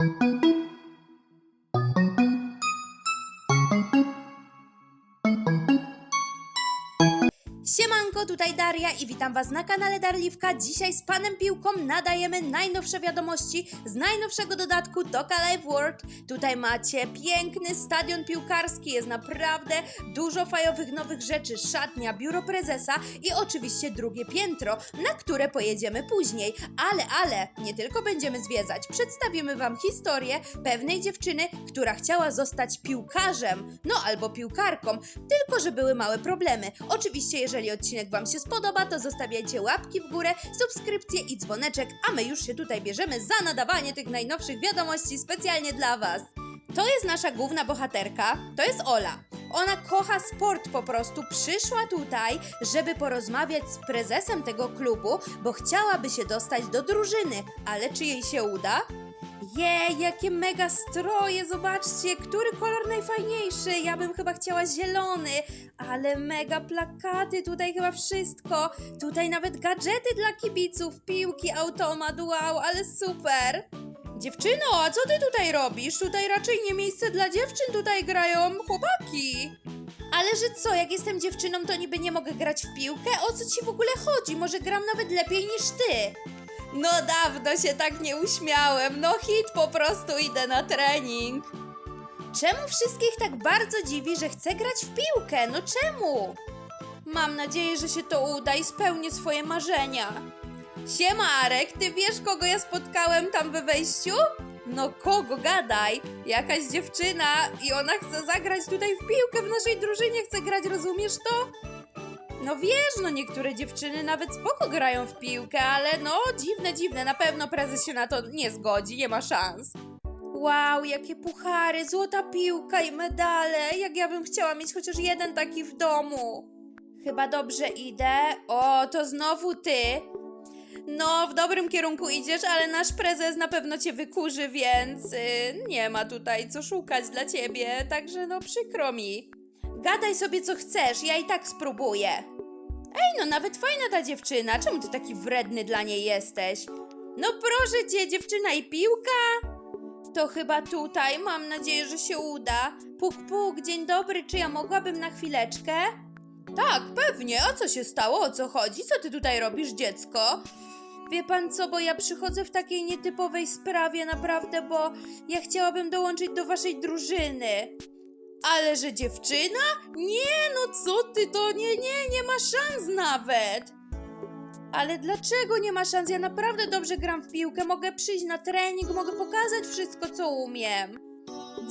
thank you. Siemanko, tutaj Daria i witam Was na kanale Darliwka. Dzisiaj z Panem Piłką nadajemy najnowsze wiadomości z najnowszego dodatku Toka Live World. Tutaj macie piękny stadion piłkarski, jest naprawdę dużo fajowych nowych rzeczy, szatnia, biuro prezesa i oczywiście drugie piętro, na które pojedziemy później. Ale, ale, nie tylko będziemy zwiedzać, przedstawimy Wam historię pewnej dziewczyny, która chciała zostać piłkarzem, no albo piłkarką, tylko że były małe problemy. Oczywiście, jeżeli odcinek Wam się spodoba, to zostawiajcie łapki w górę, subskrypcję i dzwoneczek, a my już się tutaj bierzemy za nadawanie tych najnowszych wiadomości specjalnie dla Was. To jest nasza główna bohaterka, to jest Ola. Ona kocha sport po prostu. Przyszła tutaj, żeby porozmawiać z prezesem tego klubu, bo chciałaby się dostać do drużyny, ale czy jej się uda? Jej, jakie mega stroje, zobaczcie, który kolor najfajniejszy. Ja bym chyba chciała zielony, ale mega plakaty, tutaj chyba wszystko. Tutaj nawet gadżety dla kibiców, piłki, automat, wow, ale super. Dziewczyno, a co ty tutaj robisz? Tutaj raczej nie miejsce dla dziewczyn, tutaj grają chłopaki. Ale że co, jak jestem dziewczyną, to niby nie mogę grać w piłkę? O co ci w ogóle chodzi? Może gram nawet lepiej niż ty? No dawno się tak nie uśmiałem. No hit po prostu idę na trening. Czemu wszystkich tak bardzo dziwi, że chcę grać w piłkę? No czemu? Mam nadzieję, że się to uda i spełnię swoje marzenia. Siema Arek, ty wiesz kogo ja spotkałem tam we wejściu? No kogo gadaj? Jakaś dziewczyna i ona chce zagrać tutaj w piłkę w naszej drużynie, chce grać, rozumiesz to? No wiesz, no niektóre dziewczyny nawet spoko grają w piłkę, ale no dziwne, dziwne, na pewno prezes się na to nie zgodzi, nie ma szans. Wow, jakie puchary, złota piłka i medale, jak ja bym chciała mieć chociaż jeden taki w domu. Chyba dobrze idę. O, to znowu ty. No, w dobrym kierunku idziesz, ale nasz prezes na pewno cię wykurzy, więc y, nie ma tutaj co szukać dla ciebie, także no przykro mi. Gadaj sobie co chcesz, ja i tak spróbuję. Ej, no nawet fajna ta dziewczyna, czemu ty taki wredny dla niej jesteś? No proszę cię, dziewczyna i piłka? To chyba tutaj, mam nadzieję, że się uda. Puk, puk, dzień dobry, czy ja mogłabym na chwileczkę? Tak, pewnie, a co się stało, o co chodzi? Co ty tutaj robisz, dziecko? Wie pan co, bo ja przychodzę w takiej nietypowej sprawie, naprawdę, bo ja chciałabym dołączyć do waszej drużyny. Ale że dziewczyna? Nie, no co ty, to nie, nie, nie ma szans nawet. Ale dlaczego nie ma szans? Ja naprawdę dobrze gram w piłkę, mogę przyjść na trening, mogę pokazać wszystko, co umiem.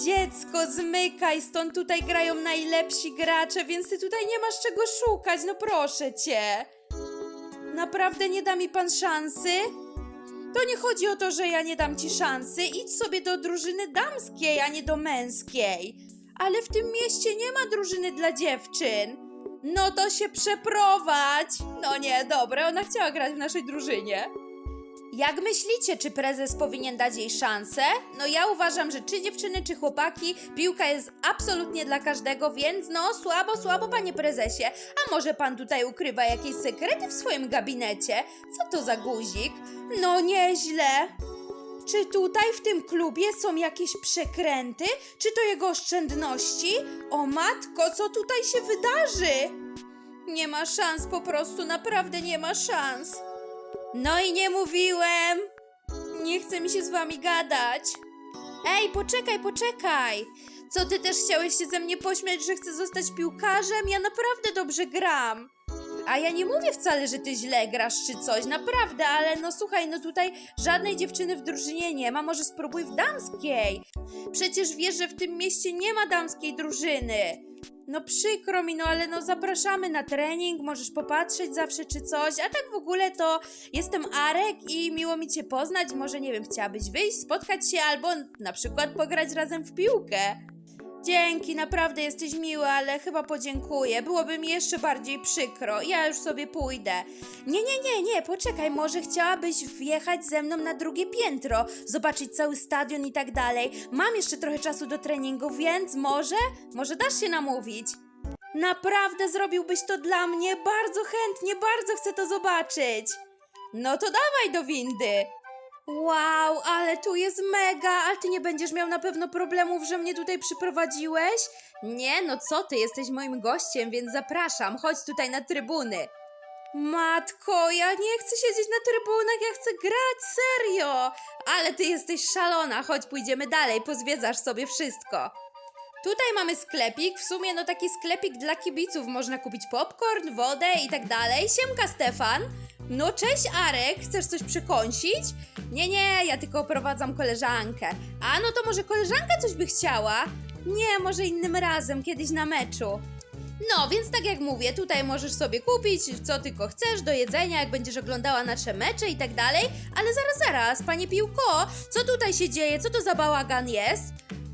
Dziecko, zmykaj, stąd tutaj grają najlepsi gracze, więc ty tutaj nie masz czego szukać, no proszę cię. Naprawdę nie da mi pan szansy? To nie chodzi o to, że ja nie dam ci szansy. Idź sobie do drużyny damskiej, a nie do męskiej. Ale w tym mieście nie ma drużyny dla dziewczyn. No to się przeprowadź. No nie, dobra, ona chciała grać w naszej drużynie. Jak myślicie, czy prezes powinien dać jej szansę? No ja uważam, że czy dziewczyny, czy chłopaki, piłka jest absolutnie dla każdego, więc no słabo, słabo, panie prezesie. A może pan tutaj ukrywa jakieś sekrety w swoim gabinecie? Co to za guzik? No nieźle. Czy tutaj w tym klubie są jakieś przekręty? Czy to jego oszczędności? O matko, co tutaj się wydarzy? Nie ma szans, po prostu naprawdę nie ma szans. No i nie mówiłem. Nie chce mi się z wami gadać. Ej, poczekaj, poczekaj. Co ty też chciałeś się ze mnie pośmiać, że chcę zostać piłkarzem? Ja naprawdę dobrze gram. A ja nie mówię wcale, że ty źle grasz czy coś, naprawdę, ale no słuchaj, no tutaj żadnej dziewczyny w drużynie nie ma, może spróbuj w damskiej. Przecież wiesz, że w tym mieście nie ma damskiej drużyny. No przykro mi, no ale no zapraszamy na trening, możesz popatrzeć zawsze czy coś, a tak w ogóle to jestem Arek i miło mi cię poznać, może nie wiem, chciałabyś wyjść, spotkać się albo na przykład pograć razem w piłkę. Dzięki, naprawdę jesteś miły, ale chyba podziękuję. Byłoby mi jeszcze bardziej przykro. Ja już sobie pójdę. Nie, nie, nie, nie, poczekaj, może chciałabyś wjechać ze mną na drugie piętro, zobaczyć cały stadion i tak dalej. Mam jeszcze trochę czasu do treningu, więc może, może dasz się namówić. Naprawdę zrobiłbyś to dla mnie? Bardzo chętnie, bardzo chcę to zobaczyć. No to dawaj do windy. Wow, ale tu jest mega, ale ty nie będziesz miał na pewno problemów, że mnie tutaj przyprowadziłeś? Nie, no co ty, jesteś moim gościem, więc zapraszam, chodź tutaj na trybuny. Matko, ja nie chcę siedzieć na trybunach, ja chcę grać, serio! Ale ty jesteś szalona, chodź pójdziemy dalej, pozwiedzasz sobie wszystko. Tutaj mamy sklepik, w sumie no taki sklepik dla kibiców, można kupić popcorn, wodę i tak dalej. Siemka Stefan. No cześć Arek, chcesz coś przykąsić? Nie, nie, ja tylko oprowadzam koleżankę. A no to może koleżanka coś by chciała? Nie, może innym razem, kiedyś na meczu. No, więc tak jak mówię, tutaj możesz sobie kupić co tylko chcesz do jedzenia, jak będziesz oglądała nasze mecze i tak dalej. Ale zaraz, zaraz, panie Piłko, co tutaj się dzieje? Co to za bałagan jest?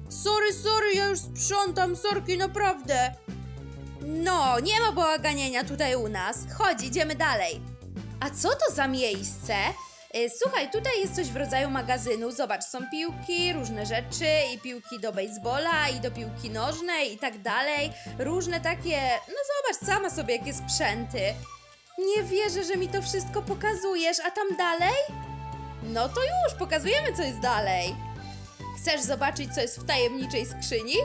Sorry, sorry, ja już sprzątam, sorki, naprawdę. No, nie ma bałaganienia tutaj u nas. Chodź, idziemy dalej. A co to za miejsce? Y, Słuchaj, tutaj jest coś w rodzaju magazynu. Zobacz, są piłki, różne rzeczy i piłki do baseballa i do piłki nożnej i tak dalej. Różne takie, no zobacz sama sobie jakie sprzęty. Nie wierzę, że mi to wszystko pokazujesz, a tam dalej? No to już, pokazujemy co jest dalej. Chcesz zobaczyć, co jest w tajemniczej skrzyni?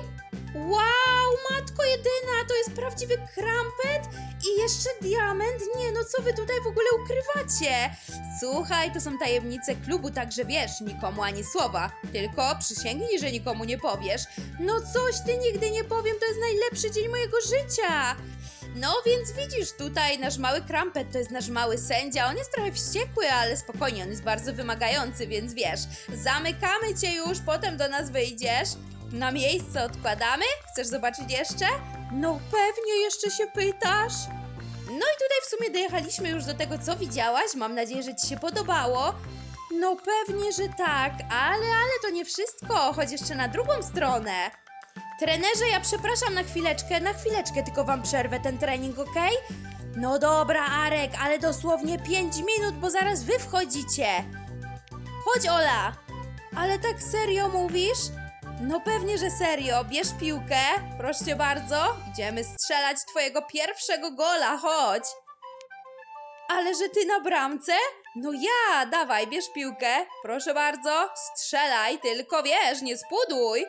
Wow, matko jedyna, to jest prawdziwy krampet i jeszcze diament? Nie, no co wy tutaj w ogóle ukrywacie? Słuchaj, to są tajemnice klubu, także wiesz, nikomu ani słowa. Tylko przysięgnij, że nikomu nie powiesz. No coś ty nigdy nie powiem, to jest najlepszy dzień mojego życia. No więc widzisz, tutaj nasz mały krampet to jest nasz mały sędzia. On jest trochę wściekły, ale spokojnie, on jest bardzo wymagający, więc wiesz, zamykamy cię już, potem do nas wyjdziesz. Na miejsce odkładamy? Chcesz zobaczyć jeszcze? No pewnie jeszcze się pytasz. No i tutaj w sumie dojechaliśmy już do tego, co widziałaś. Mam nadzieję, że Ci się podobało. No pewnie, że tak, ale, ale to nie wszystko. Chodź jeszcze na drugą stronę. Trenerze, ja przepraszam na chwileczkę, na chwileczkę tylko Wam przerwę ten trening, ok? No dobra, Arek, ale dosłownie 5 minut, bo zaraz Wy wchodzicie. Chodź, Ola. Ale tak serio mówisz? No pewnie, że serio. Bierz piłkę, proszę bardzo. Idziemy strzelać twojego pierwszego gola, chodź. Ale że ty na bramce? No ja, dawaj, bierz piłkę. Proszę bardzo, strzelaj, tylko wiesz, nie spuduj.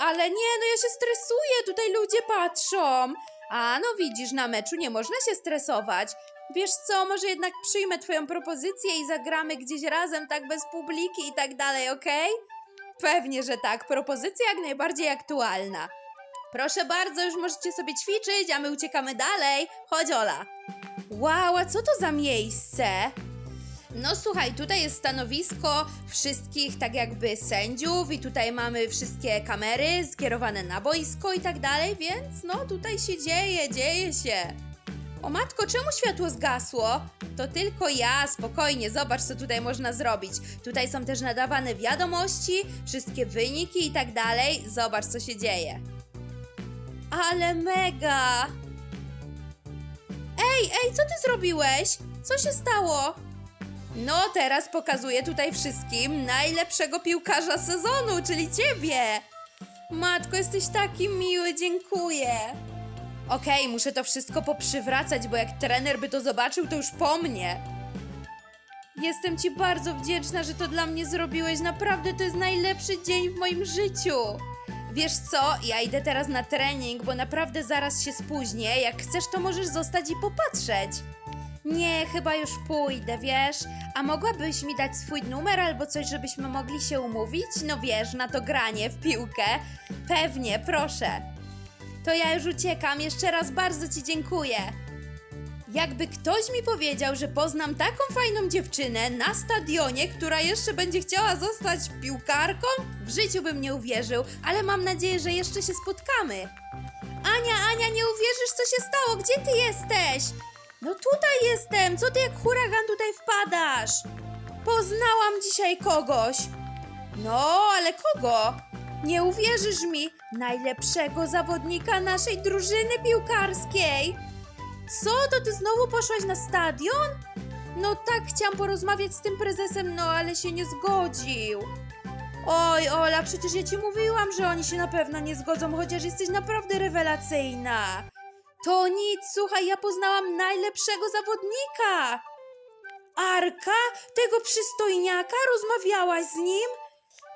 Ale nie, no ja się stresuję, tutaj ludzie patrzą. A no widzisz, na meczu nie można się stresować. Wiesz co, może jednak przyjmę twoją propozycję i zagramy gdzieś razem, tak bez publiki i tak dalej, okej? Pewnie, że tak. Propozycja jak najbardziej aktualna. Proszę bardzo, już możecie sobie ćwiczyć, a my uciekamy dalej. Chodź, Ola. Wow, a co to za miejsce? No słuchaj, tutaj jest stanowisko wszystkich tak jakby sędziów i tutaj mamy wszystkie kamery skierowane na boisko i tak dalej, więc no tutaj się dzieje, dzieje się. O matko, czemu światło zgasło? To tylko ja, spokojnie, zobacz co tutaj można zrobić. Tutaj są też nadawane wiadomości, wszystkie wyniki i tak dalej. Zobacz co się dzieje. Ale mega! Ej, ej, co ty zrobiłeś? Co się stało? No, teraz pokazuję tutaj wszystkim najlepszego piłkarza sezonu, czyli ciebie! Matko, jesteś taki miły, dziękuję. Okej, muszę to wszystko poprzywracać, bo jak trener by to zobaczył, to już po mnie. Jestem ci bardzo wdzięczna, że to dla mnie zrobiłeś. Naprawdę to jest najlepszy dzień w moim życiu. Wiesz co, ja idę teraz na trening, bo naprawdę zaraz się spóźnię. Jak chcesz, to możesz zostać i popatrzeć. Nie, chyba już pójdę, wiesz? A mogłabyś mi dać swój numer albo coś, żebyśmy mogli się umówić? No wiesz, na to granie w piłkę. Pewnie, proszę. To ja już uciekam. Jeszcze raz bardzo Ci dziękuję. Jakby ktoś mi powiedział, że poznam taką fajną dziewczynę na stadionie, która jeszcze będzie chciała zostać piłkarką, w życiu bym nie uwierzył, ale mam nadzieję, że jeszcze się spotkamy. Ania, Ania, nie uwierzysz, co się stało? Gdzie ty jesteś? No tutaj jestem. Co ty jak huragan tutaj wpadasz? Poznałam dzisiaj kogoś. No, ale kogo? Nie uwierzysz mi, najlepszego zawodnika naszej drużyny piłkarskiej. Co, to ty znowu poszłaś na stadion? No tak, chciałam porozmawiać z tym prezesem, no ale się nie zgodził. Oj, Ola, przecież ja ci mówiłam, że oni się na pewno nie zgodzą, chociaż jesteś naprawdę rewelacyjna. To nic, słuchaj, ja poznałam najlepszego zawodnika. Arka? Tego przystojniaka? Rozmawiałaś z nim?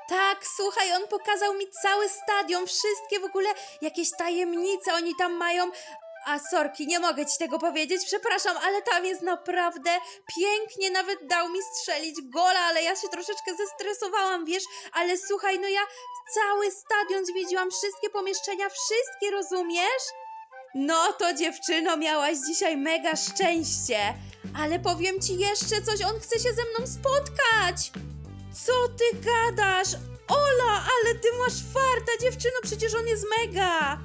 Tak, słuchaj, on pokazał mi cały stadion, wszystkie w ogóle jakieś tajemnice oni tam mają. A sorki, nie mogę ci tego powiedzieć, przepraszam, ale tam jest naprawdę pięknie, nawet dał mi strzelić gola, ale ja się troszeczkę zestresowałam, wiesz, ale słuchaj, no ja cały stadion zwiedziłam, wszystkie pomieszczenia, wszystkie, rozumiesz? No to dziewczyno, miałaś dzisiaj mega szczęście, ale powiem ci jeszcze coś, on chce się ze mną spotkać. Co ty gadasz? Ola, ale ty masz farta, dziewczyno, przecież on jest mega.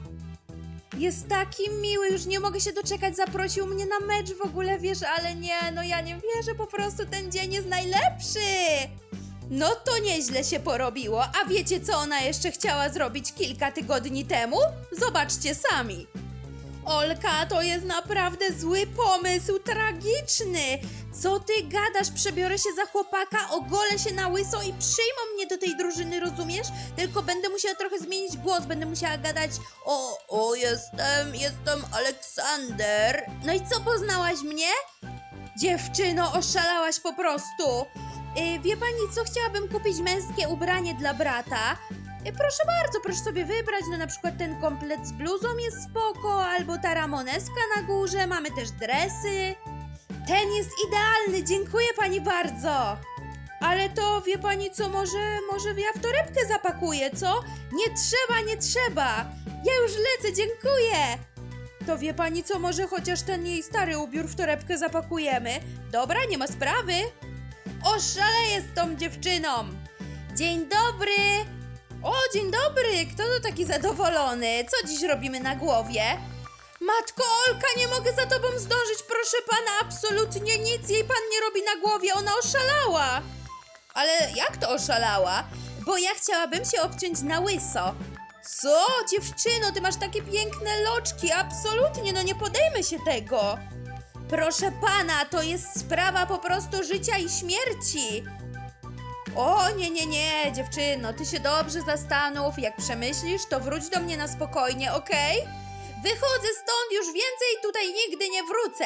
Jest taki miły, już nie mogę się doczekać, zaprosił mnie na mecz w ogóle, wiesz, ale nie, no ja nie wierzę, po prostu ten dzień jest najlepszy. No to nieźle się porobiło, a wiecie co ona jeszcze chciała zrobić kilka tygodni temu? Zobaczcie sami. Olka, to jest naprawdę zły pomysł, tragiczny. Co ty gadasz? Przebiorę się za chłopaka, ogolę się na łyso i przyjmą mnie do tej drużyny, rozumiesz? Tylko będę musiała trochę zmienić głos, będę musiała gadać o, o, jestem, jestem Aleksander. No i co, poznałaś mnie? Dziewczyno, oszalałaś po prostu. Y, wie pani co, chciałabym kupić męskie ubranie dla brata. Y, Proszę bardzo, proszę sobie wybrać, no na przykład ten komplet z bluzą jest spoko, albo ta ramoneska na górze, mamy też dresy. Ten jest idealny, dziękuję pani bardzo. Ale to wie pani co, może, może ja w torebkę zapakuję, co? Nie trzeba, nie trzeba. Ja już lecę, dziękuję. To wie pani co, może chociaż ten jej stary ubiór w torebkę zapakujemy? Dobra, nie ma sprawy. Oszaleję z tą dziewczyną. Dzień dobry. O, dzień dobry! Kto to taki zadowolony? Co dziś robimy na głowie? Matko Olka, nie mogę za tobą zdążyć, proszę pana, absolutnie nic jej pan nie robi na głowie, ona oszalała! Ale jak to oszalała? Bo ja chciałabym się obciąć na łyso. Co? Dziewczyno, ty masz takie piękne loczki, absolutnie, no nie podejmę się tego. Proszę pana, to jest sprawa po prostu życia i śmierci. O, nie, nie, nie, dziewczyno, ty się dobrze zastanów. Jak przemyślisz, to wróć do mnie na spokojnie, okej? Wychodzę stąd, już więcej tutaj nigdy nie wrócę.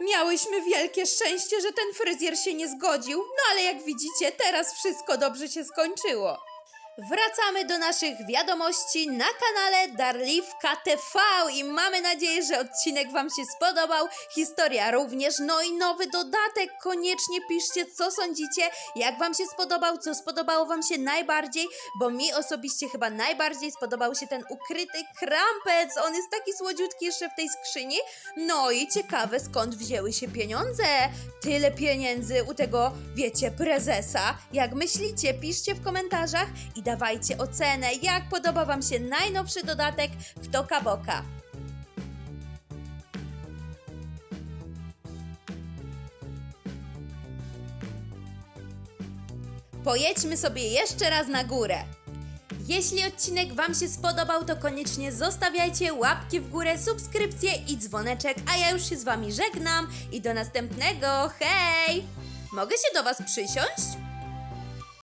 Miałyśmy wielkie szczęście, że ten fryzjer się nie zgodził, no ale jak widzicie, teraz wszystko dobrze się skończyło. Wracamy do naszych wiadomości na kanale Darliwka TV i mamy nadzieję, że odcinek Wam się spodobał, historia również, no i nowy dodatek. Koniecznie piszcie, co sądzicie, jak Wam się spodobał, co spodobało Wam się najbardziej, bo mi osobiście chyba najbardziej spodobał się ten ukryty krampec. On jest taki słodziutki jeszcze w tej skrzyni. No i ciekawe, skąd wzięły się pieniądze. Tyle pieniędzy u tego, wiecie, prezesa. Jak myślicie, piszcie w komentarzach i dawajcie ocenę, jak podoba Wam się najnowszy dodatek w Toka Boka. Pojedźmy sobie jeszcze raz na górę. Jeśli odcinek Wam się spodobał, to koniecznie zostawiajcie łapki w górę, subskrypcję i dzwoneczek, a ja już się z Wami żegnam i do następnego. Hej! Mogę się do Was przysiąść?